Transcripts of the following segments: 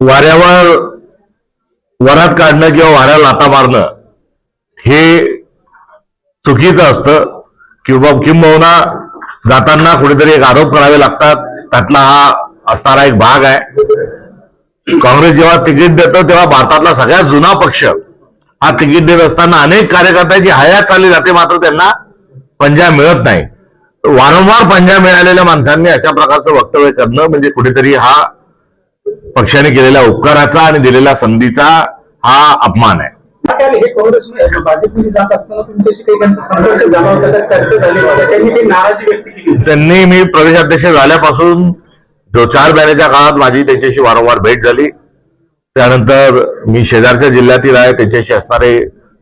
वाऱ्यावर वरात काढणं किंवा वाऱ्याला लाता मारणं हे चुकीचं असतं. किंवा किंबहुना जाताना कुठेतरी एक आरोप करावे लागतात. त्यातला हा असणारा एक भाग आहे. काँग्रेस जेव्हा तिकीट देतं तेव्हा भारतातला सगळ्यात जुना पक्ष हा तिकीट देत असताना अनेक कार्यकर्त्यांची हयात चालली जाते मात्र त्यांना पंजा मिळत नाही. वारंवार पंजा मिळालेल्या माणसांनी अशा प्रकारचं वक्तव्य करणं म्हणजे कुठेतरी हा पक्षाने केलेल्या उपकाराचा आणि दिलेल्या संधीचा हा अपमान आहे. हे त्यांनी मी प्रदेशाध्यक्ष झाल्यापासून जो चार महिन्याच्या काळात माझी त्यांच्याशी वारंवार भेट झाली त्यानंतर मी शेजारच्या जिल्ह्यातील आहे त्यांच्याशी असणारे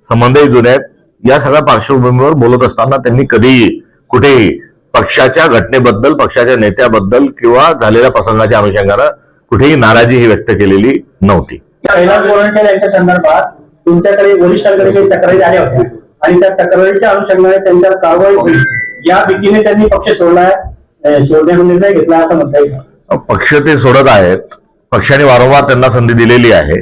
संबंधही जुने आहेत. या सगळ्या पार्श्वभूमीवर बोलत असताना त्यांनी कधीही कुठेही पक्षाच्या घटनेबद्दल पक्षाच्या नेत्याबद्दल किंवा झालेल्या प्रसंगाच्या अनुषंगानं कुठेही नाराजी ही व्यक्त केलेली नव्हती. यांच्या संदर्भात तुमच्याकडे वरिष्ठांकडे काही तक्रारी आल्या होत्या. आणि त्या तक्रारीच्या अनुषंगाने त्यांच्यावर कारवाई होईल. या भीतीने त्यांनी पक्ष सोडलाय सोडण्याचा निर्णय घेतला असं म्हणता येईल. पक्ष ते सोडत आहेत. पक्षाने वारंवार त्यांना संधी दिलेली आहे.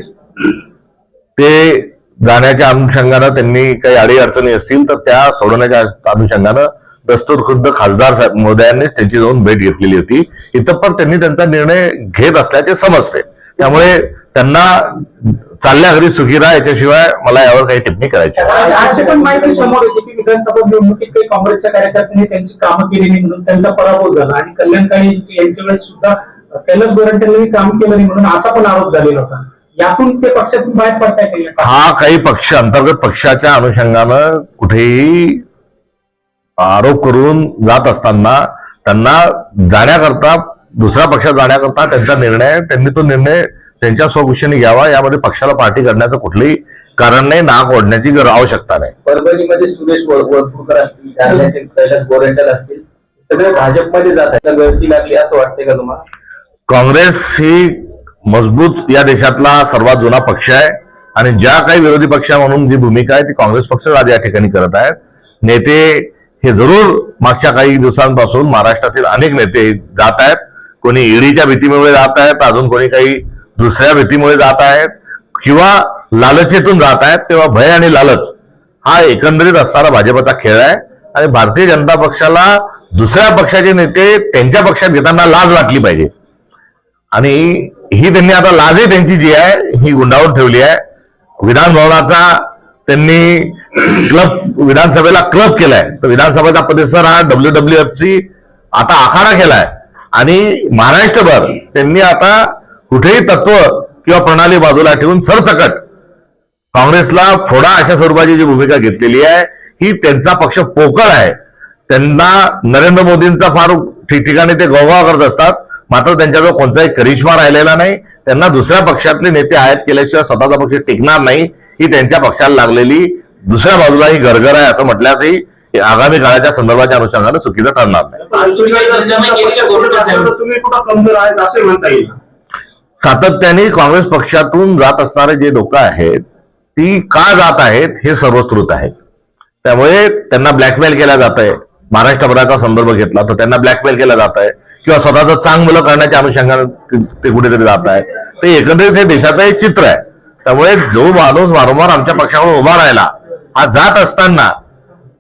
ते जाण्याच्या अनुषंगानं त्यांनी काही अडी अडचणी असतील तर त्या सोडवण्याच्या अनुषंगानं दस्तूर खुद्द खासदार महोदयांनीच त्यांची जाऊन भेट घेतलेली होती. इथं पण त्यांनी त्यांचा निर्णय घेत असल्याचे समजते. त्यामुळे त्यांना चालल्या घरी सुखी राहा याच्याशिवाय मला यावर काही टिप्पणी करायची पण माहिती समोर येते की विधानसभा निवडणुकीत काही काँग्रेसच्या कार्यकर्त्यांनी त्यांची कामं केली नाही म्हणून त्यांचा पराभव झाला आणि कल्याणकारी यांच्या वेळेस सुद्धा कैलास गोरंट्याल काम केलं नाही म्हणून असा पण आरोप झालेला होता. यातून ते पक्षातून बाहेर पडताय हा काही पक्ष अंतर्गत पक्षाच्या अनुषंगानं कुठेही आरोप करून जात असताना त्यांना जाण्याकरता दुसऱ्या पक्षात जाण्याकरता त्यांचा निर्णय. त्यांनी तो निर्णय त्यांच्या स्वखुशीने घ्यावा यामध्ये पक्षाला पार्टी करण्याचं कुठलंही कारण नाही नाक ओढण्याची गरज आवश्यकता नाही. परभणीमध्ये सुरेश वरपुडकर असतील कैलास गोरेंटल असतील सगळे भाजपमध्ये जात आहेत. गर्दी लागली असं वाटतंय का तुम्हाला? काँग्रेस ही मजबूत या देशातला सर्वात जुना पक्ष आहे आणि ज्या काही विरोधी पक्ष म्हणून जी भूमिका आहे ती काँग्रेस पक्ष आज या ठिकाणी करत आहेत. नेते हे जरूर मागच्या काही दिवसांपासून महाराष्ट्रातील अनेक नेते जात आहेत. कोणी ईडीच्या भीतीमुळे जात आहेत अजून कोणी काही दुसऱ्या भीतीमुळे जात आहेत किंवा लालचेतून जात आहेत तेव्हा भय आणि लालच हा एकंदरीत असणारा भाजपचा खेळ आहे. आणि भारतीय जनता पक्षाला दुसऱ्या पक्षाचे नेते त्यांच्या पक्षात घेताना लाज वाटली पाहिजे. आणि ही त्यांनी आता लाजही त्यांची जी आहे ही गुंडाळून ठेवली आहे. विधान भवनाचा त्यांनी क्लब विधानसभेला क्लब केलाय. तर विधानसभेचा परिसर हा डब्ल्यू डब्ल्यू एफची आता आखाडा केलाय. आणि महाराष्ट्रभर त्यांनी आता कुठेही तत्व किंवा प्रणाली बाजूला ठेवून सरसकट काँग्रेसला फोडा अशा स्वरूपाची जी भूमिका घेतलेली आहे ही त्यांचा पक्ष पोकळ आहे. त्यांना नरेंद्र मोदींचा फार ठिकठिकाणी ते गौगाव करत असतात. मात्र त्यांच्याजवळ कोणताही करिश्मा राहिलेला नाही. त्यांना दुसऱ्या पक्षातले नेते आयात केल्याशिवाय स्वतःचा पक्ष टिकणार नाही ही त्यांच्या पक्षाला लागलेली दुसऱ्या बाजूला ही गरगर आहे असं म्हटल्यासही हे आगामी काळाच्या संदर्भाच्या अनुषंगानं चुकीचं ठरणार नाही. तुम्ही कुठं कमजोर आहेत असं म्हणता येईल. सातत्याने काँग्रेस पक्षातून जात असणारे जे लोक आहेत ती का जात आहेत हे सर्वस्कृत आहे. त्यामुळे त्यांना ब्लॅकमेल केला जात आहे महाराष्ट्रभराचा संदर्भ घेतला तर त्यांना ब्लॅकमेल केला जात आहे किंवा स्वतःचं चांगलं करण्याच्या अनुषंगाने ते- ते कुठेतरी जात आहे ते एकंदरीत हे देशाचं एक चित्र आहे. त्यामुळे जो माणूस वारंवार आमच्या पक्षावर उभा राहिला हा जात असताना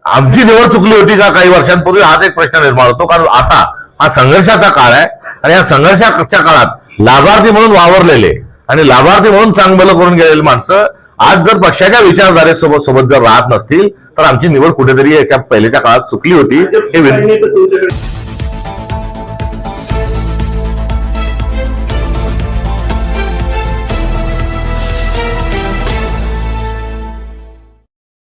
आमची निवड चुकली होती का काही वर्षांपूर्वी हाच एक प्रश्न निर्माण होतो. कारण आता हा संघर्षाचा काळ आहे आणि या संघर्षाच्या काळात लाभार्थी म्हणून वावरलेले आणि लाभार्थी म्हणून चांगलं करून गेलेली माणसं आज जर पक्षाच्या विचारधारेसोबत सोबत जर राहत नसतील तर आमची निवड कुठेतरी याच्या पहिल्याच्या काळात चुकली होती. हे विनंती